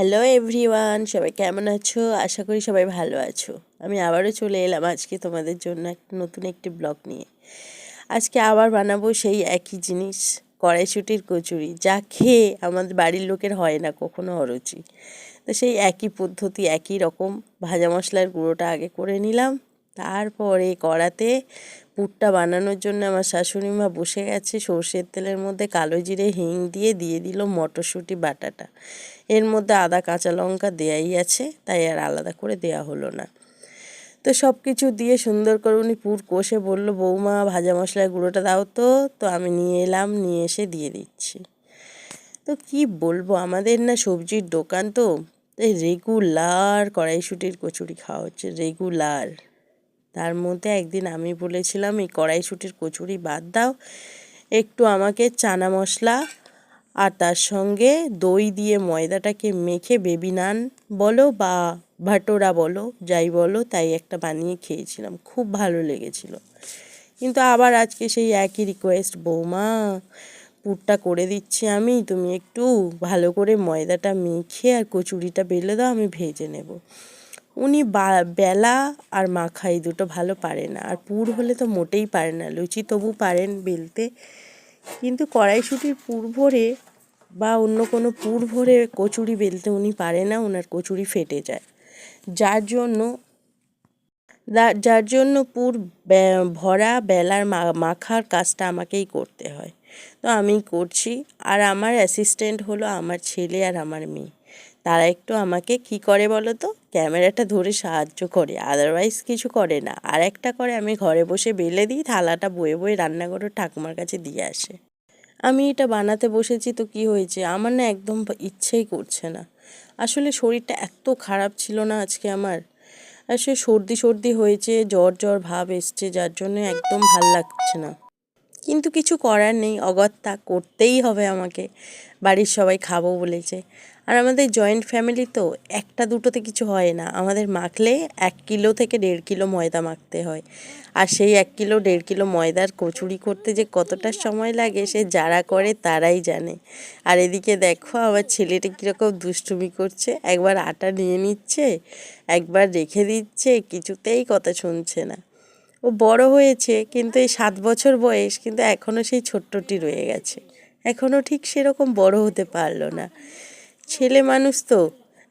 Hello everyone সবাই কেমন আছো? আশা করি সবাই ভালো আছো। আমি আবারও চলে এলাম আজকে তোমাদের জন্য একটা নতুন একটি ব্লগ নিয়ে। আজকে আবার বানাবো সেই একই জিনিস, কড়াইশুটির কচুরি। যা খেয়ে আমাদের বাড়ির লোকের হয় না কখনো অরুচি। তো সেই একই পদ্ধতি, একই রকম ভাজা মশলার গুঁড়োটা আগে করে নিলাম। তারপরে কড়াতে পুরটা বানানোর জন্য আমার শাশুড়ি মা বসে গেছে। সর্ষের তেলের মধ্যে কালো জিরে, হিং দিয়ে দিয়ে দিল মটরশুঁটি, বাটাটা। এর মধ্যে আদা, কাঁচা লঙ্কা দেয়াই আছে, তাই আর আলাদা করে দেয়া হলো না। তো সব কিছু দিয়ে সুন্দর করে উনি পুর কষে বলল, বৌমা, ভাজা মশলার গুঁড়োটা দাও তো। তো আমি নিয়ে এলাম, নিয়ে এসে দিয়ে দিচ্ছি। তো কি বলব, আমাদের না সবজির দোকান তো তাই রেগুলার কড়াইশুটির কচুরি খাওয়া হচ্ছে রেগুলার তার মধ্যে একদিন আমি বলেছিলাম, এই কড়াইশুটির কচুরি বাদ দাও, একটু আমাকে চানা মশলা আর তার সঙ্গে দই দিয়ে ময়দাটাকে মেখে বেবি নান বলো বা ভাটোরা বলো, যাই বলো, তাই একটা বানিয়ে খেয়েছিলাম। খুব ভালো লেগেছিল। কিন্তু আবার আজকে সেই একই রিকোয়েস্ট বৌমা, পুরটা করে দিচ্ছি আমি, তুমি একটু ভালো করে ময়দাটা মেখে আর কচুরিটা বেলে দাও, আমি ভেজে নেব। উনি বেলা আর মাখা এই দুটো ভালো পারে না। আর পুর হলে তো মোটেই পারে না। লুচি তবু পারেন বেলতে। কিন্তু কড়াইশুটির পুর ভরে বা অন্য কোনো পুর ভরে কচুরি বেলতে উনি পারে না ওনার কচুরি ফেটে যায়। যার জন্য যার জন্য পুর ভরা, বেলার মাখার কাজটা আমাকেই করতে হয়। তো আমি করছি। আর আমার অ্যাসিস্ট্যান্ট হলো আমার ছেলে আর আমার মেয়ে। তারা একটু আমাকে কি করে বলো তো? ক্যামেরাটা ধরে সাহায্য করে আদারওয়াইজ কিছু করে না। আর একটা করে আমি ঘরে বসে বেলে দিই, থালাটা বয়ে বয়ে রান্নাঘরের ঠাকুমার কাছে দিয়ে আসে। আমি এটা বানাতে বসেছি তো কি হয়েছে? আমার না একদম ইচ্ছেই করছে না। আসলে শরীরটা এত খারাপ ছিল না আজকে আমার। আসলে সর্দি সর্দি হয়েছে, জ্বর জ্বর ভাব এসছে, যার জন্য একদম ভালো লাগছে না। কিন্তু কিছু করার নেই, অগত্যা করতেই হবে আমাকে। বাড়ির সবাই খাব বলেছে। আর আমাদের জয়েন্ট ফ্যামিলি তো একটা দুটোতে কিছু হয় না। আমাদের মাখলে এক কিলো থেকে দেড় কিলো ময়দা মাখতে হয়। আর সেই এক কিলো, দেড় কিলো ময়দার কচুরি করতে যে কতটা সময় লাগে সে যারা করে তারাই জানে। আর এদিকে দেখো, আমার ছেলেটা কীরকম দুষ্টুমি করছে। একবার আটা নিয়ে নিচ্ছে, একবার রেখে দিচ্ছে, কিছুতেই কথা শুনছে না। ও বড় হয়েছে কিন্তু এই সাত বছর বয়স কিন্তু এখনও সেই ছোট্টটি রয়ে গেছে। এখনও ঠিক সেরকম বড় হতে পারল না। ছেলে মানুষ তো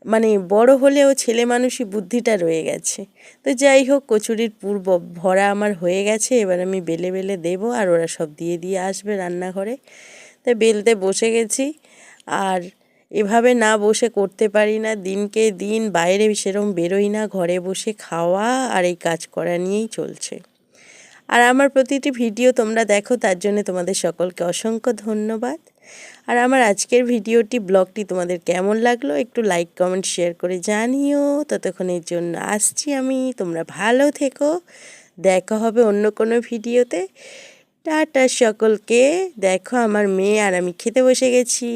মানে বড় হলেও ছেলে মানুষই বুদ্ধিটা রয়ে গেছে। তো যাই হোক, কচুরির পূর্ব ভরা আমার হয়ে গেছে, এবার আমি বেলে বেলে দেবো আর ওরা সব দিয়ে দিয়ে আসবে রান্নাঘরে। তাই বেলতে বসে গেছি আর এভাবে না বসে করতে পারি না। দিনকে দিন বাইরে সেরকম বেরোই না, ঘরে বসে খাওয়া আর এই কাজ করা নিয়েই চলছে। আর আমার প্রতিটি ভিডিও তোমরা দেখো, তার জন্য তোমাদের সকলকে অসংখ্য ধন্যবাদ। আর আমার আজকের ভিডিওটি, ব্লগটি তোমাদের কেমন লাগল একটু লাইক কমেন্ট শেয়ার করে জানিও। ততক্ষণের জন্য আসছি আমি, তোমরা ভালো থেকো। দেখা হবে অন্য কোনো ভিডিওতে। টাটা সকলকে। দেখো আমার মেয়ে আর আমি খেতে বসে গেছি।